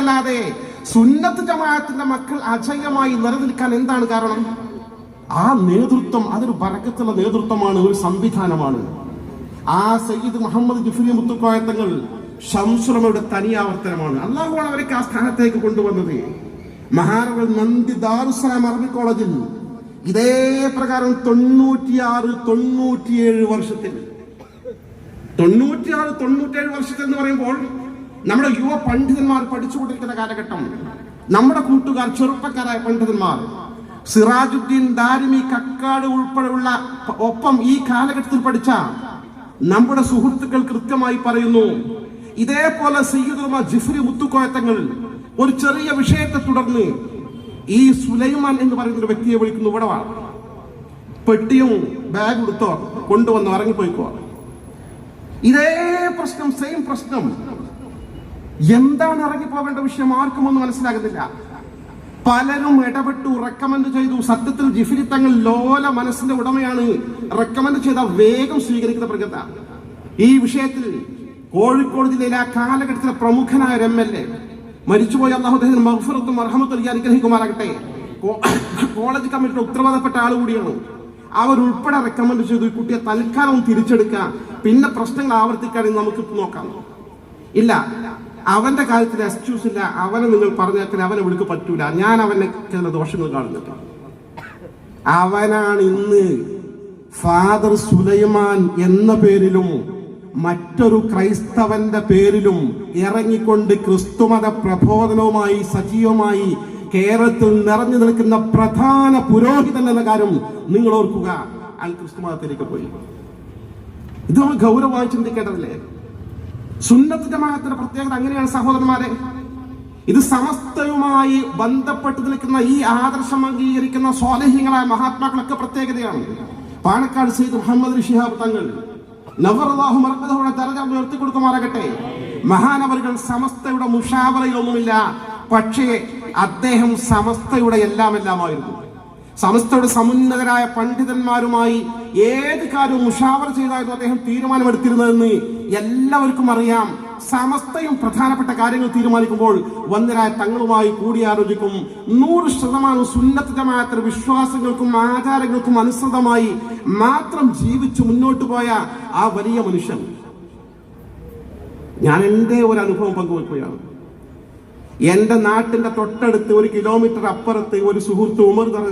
അല്ലാതെ സുന്നത്ത് ജമാഅത്തിന്റെ മക്കൾ അജയമായി നിലനിൽക്കാൻ എന്താണ് കാരണം? ആ നേതൃത്വം അതൊരു ബറക്കത്തുള്ള നേതൃത്വമാണ് ഒരു സംവിധാനമാണ്. ആ സയ്യിദ് മുഹമ്മദ് ജിഫ്രി മുത്തുക്കോയത്തങ്ങൾ ശംസുറമയുടെ തനിയാവർത്തനമാണ് അള്ളാഹുവാണ് അവരൊക്കെ ആ സ്ഥാനത്തേക്ക് കൊണ്ടുവന്നത്. മഹാനവർ നന്ദി ദാറുസലാം അറബി കോളേജിൽ ഇതേ പ്രകാരം തൊണ്ണൂറ്റിയാറ് തൊണ്ണൂറ്റിയേഴ് വർഷത്തിൽ. തൊണ്ണൂറ്റിയാറ് തൊണ്ണൂറ്റേഴ് വർഷത്തിൽ എന്ന് പറയുമ്പോൾ നമ്മുടെ യുവ പണ്ഡിതന്മാർ പഠിച്ചുകൊണ്ടിരിക്കുന്ന കാലഘട്ടം. നമ്മുടെ കൂട്ടുകാർ ചെറുപ്പക്കാരായ പണ്ഡിതന്മാർ സിറാജുദ്ദീൻ ദാരിമി കക്കാട് ഉൾപ്പെടെയുള്ള ഒപ്പം ഈ കാലഘട്ടത്തിൽ പഠിച്ച നമ്മുടെ സുഹൃത്തുക്കൾ കൃത്യമായി പറയുന്നു ഇതേപോലെ സയ്യിദുമ ജിഫ്രി മുത്തുക്കോയത്തങ്ങൾ ഒരു ചെറിയ വിഷയത്തെ തുടർന്ന് ഈ സുലൈമാൻ എന്ന് പറയുന്ന ഒരു വ്യക്തിയെ വിളിക്കുന്നു ഇവിടെ വാ. പെട്ടിയും ബാഗ് എടുത്തോ കൊണ്ടുവന്നോ ഇറങ്ങിപ്പോയിക്കോ. ഇതേ പ്രശ്നം സെയിം പ്രശ്നം. എന്താണ് ഇറങ്ങിപ്പോവേണ്ട വിഷയം? ആർക്കും ഒന്നും മനസ്സിലാകുന്നില്ല. പലരും ഇടപെട്ടു റെക്കമെൻഡ് ചെയ്തു. സത്യത്തിൽ ജിഫിരി തങ്ങൾ ലോല മനസ്സിന്റെ ഉടമയാണ്. റെക്കമെൻഡ് ചെയ്ത വേഗം സ്വീകരിക്കുന്ന പ്രകൃത ഈ വിഷയത്തിൽ കോഴിക്കോട് ജില്ലയിലെ ആ കാലഘട്ടത്തിലെ പ്രമുഖനായ ഒരു എം എൽ എ. മരിച്ചുപോയ അള്ളാഹുദേഹൻ മഹഫുറത്തും അർഹമത്തുൽ അനുഗ്രഹിക്കുമാറാകട്ടെ. കോളേജ് കമ്മിറ്റിയുടെ ഉത്തരവാദപ്പെട്ട ആൾ കൂടിയാണ്. അവരുൾപ്പെടെ റെക്കമെൻഡ് ചെയ്തു ഈ കുട്ടിയെ തൽക്കാലം തിരിച്ചെടുക്കാം. പിന്നെ പ്രശ്നങ്ങൾ ആവർത്തിക്കാതെ നമുക്ക് നോക്കാം. ഇല്ല. അവന്റെ കാര്യത്തിൽ എക്സ്ക്യൂസ് ഇല്ല. അവനെ നിങ്ങൾ പറഞ്ഞേക്കാൻ അവനെ വിളിക്ക് പറ്റൂല. ഞാൻ അവനെ ചില ദോഷങ്ങൾ കാണുന്നുണ്ട് അവനാണ് ഇന്ന് ഫാദർ സുലൈമാൻ എന്ന പേരിലും മറ്റൊരു ക്രൈസ്തവന്റെ പേരിലും ഇറങ്ങിക്കൊണ്ട് ക്രിസ്തുമത പ്രബോധനവുമായി സജീവമായി കേരളത്തിൽ നിറഞ്ഞു നിൽക്കുന്ന പ്രധാന പുരോഹിതൻ എന്ന കാര്യം നിങ്ങൾ ഓർക്കുക. അയാൾ ക്രിസ്തുമതത്തിലേക്ക് പോയി. ഇത് നമ്മൾ ഗൗരവമായി ചിന്തിക്കേണ്ടതല്ലേ? സുന്നത്ത് ജമാഅത്തിന്റെ പ്രത്യേകത അങ്ങനെയാണ് സഹോദരന്മാരെ. ഇത് സമസ്തയുമായി ബന്ധപ്പെട്ട് നിൽക്കുന്ന ഈ ആദർശം അംഗീകരിക്കുന്ന സ്വാലഹ്യങ്ങളായ മഹാത്മാക്കളൊക്കെ പ്രത്യേകതയാണ്. പാണക്കാട് സെയ്ദ് മുഹമ്മദ് ഷിഹാബ് തങ്ങൾ നവറല്ലാഹു മർക്കതയുടെ ദരജ ഉയർത്തി കൊടുക്കുമാറാകട്ടെ മഹാനവറുകൾ സമസ്തയുടെ മുഷാവറയിലൊന്നുമില്ല. പക്ഷേ അദ്ദേഹം സമസ്തയുടെ എല്ലാം എല്ലാമായിരുന്നു സമസ്തയുടെ സമുന്നതരായ പണ്ഡിതന്മാരുമായി ഏത് കാര്യവും മുഷാവർ ചെയ്തായിരുന്നു അദ്ദേഹം തീരുമാനമെടുത്തിരുന്നതെന്ന് എല്ലാവർക്കും അറിയാം. സമസ്തയും പ്രധാനപ്പെട്ട കാര്യങ്ങൾ തീരുമാനിക്കുമ്പോൾ വന്നരായ തങ്ങളുമായി കൂടിയാലോചിക്കും. നൂറ് ശതമാനം സുന്നത്ത് വിശ്വാസങ്ങൾക്കും ആചാരങ്ങൾക്കും അനുസൃതമായി മാത്രം ജീവിച്ചു മുന്നോട്ട് പോയ ആ വലിയ മനുഷ്യൻ. ഞാൻ എന്റെ ഒരു അനുഭവം പങ്കുവെക്കുകയാണ് എന്റെ നാട്ടിന്റെ തൊട്ടടുത്ത് ഒരു കിലോമീറ്റർ അപ്പുറത്ത് ഒരു സുഹൃത്ത് ഉമർ തറ